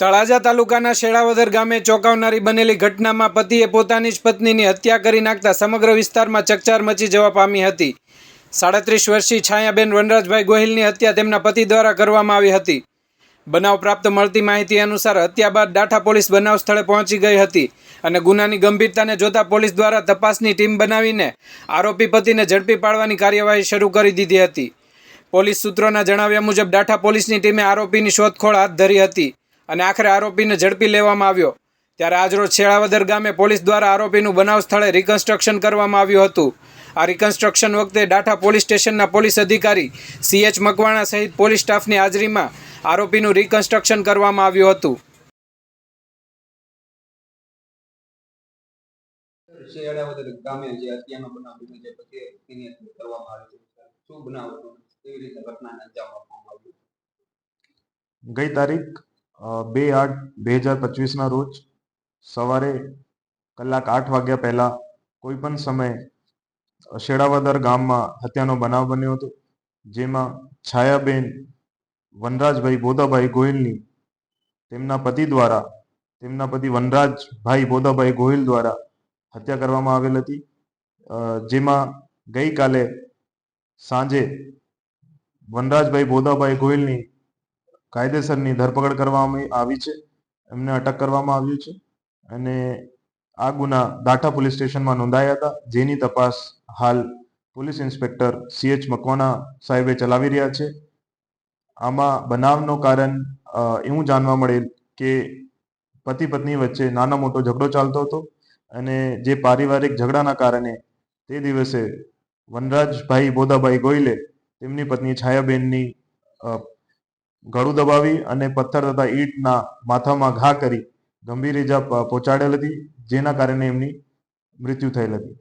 તળાજા તાલુકાના શેળાવદર ગામે ચોંકાવનારી બનેલી ઘટનામાં પતિએ પોતાની જ પત્નીની હત્યા કરી નાખતા સમગ્ર વિસ્તારમાં ચકચાર મચી જવા પામી હતી. સાડત્રીસ વર્ષીય છાયાબેન વનરાજભાઈ ગોહિલની હત્યા તેમના પતિ દ્વારા કરવામાં આવી હતી. બનાવ પ્રાપ્ત મળતી માહિતી અનુસાર હત્યા બાદ ડાઠા પોલીસ બનાવ સ્થળે પહોંચી ગઈ હતી અને ગુનાની ગંભીરતાને જોતા પોલીસ દ્વારા તપાસની ટીમ બનાવીને આરોપી પતિને ઝડપી પાડવાની કાર્યવાહી શરૂ કરી દીધી હતી. પોલીસ સૂત્રોના જણાવ્યા મુજબ ડાઠા પોલીસની ટીમે આરોપીની શોધખોળ હાથ ધરી હતી. અને આખરે આરોપીને ઝડપી લેવામાં આવ્યો. ત્યારે આજરોજ શેળાવદર ગામે પોલીસ દ્વારા આરોપીનું બનાવ સ્થળે રિકન્સ્ટ્રક્શન કરવામાં આવ્યું હતું. આ રિકન્સ્ટ્રક્શન વખતે ડાઠા પોલીસ સ્ટેશનના પોલીસ અધિકારી સીએચ મકવાણા સહિત પોલીસ સ્ટાફની હાજરીમાં આરોપીનું રિકન્સ્ટ્રક્શન કરવામાં આવ્યું હતું. શેડાવદર ગામે જે હત્યાનો બનાવ બન્યો છે પછી તેની હત્યા કરવામાં આવી છે. શું બનાવ હતો? કેવી રીતે ઘટનાને અંજામ આપવામાં આવ્યો ગઈ તારીખ બે આઠ બે હજાર પચીસના રોજ સવારે કલાક આઠ વાગ્યા પહેલા કોઈ પણ સમયે શેડાવદર ગામમાં હત્યાનો બનાવ બન્યો હતો, જેમાં છાયાબેન વનરાજભાઈ બોધાભાઈ ગોહિલની તેમના પતિ દ્વારા, તેમના પતિ વનરાજભાઈ બોધાભાઈ ગોહિલ દ્વારા હત્યા કરવામાં આવેલ હતી. જેમાં ગઈકાલે સાંજે વનરાજભાઈ બોધાભાઈ ગોહિલની કાયદેસરની ધરપકડ કરવામાં આવી છે. એમને અટક કરવામાં આવ્યું છે અને આ ગુના દાઠા પોલીસ સ્ટેશનમાં નોંધાયા હતા. જેની તપાસ હાલ પોલીસ ઇન્સ્પેક્ટર સીએચ મકવાણા સાહેબે ચલાવી રહ્યા છે. આમાં બનાવનો કારણ એવું જાણવા મળેલ કે પતિ પત્ની વચ્ચે નાનો મોટો ઝઘડો ચાલતો હતો અને જે પારિવારિક ઝઘડાના કારણે તે દિવસે વનરાજભાઈ બોદાભાઈ ગોયલે તેમની પત્ની છાયાબેનની ગળું દબાવી અને પથ્થર તથા ઈંટના માથામાં ઘા કરી ગંભીર ઇજા પહોંચાડેલ હતી, જેના કારણે એમની મૃત્યુ થયેલ હતી.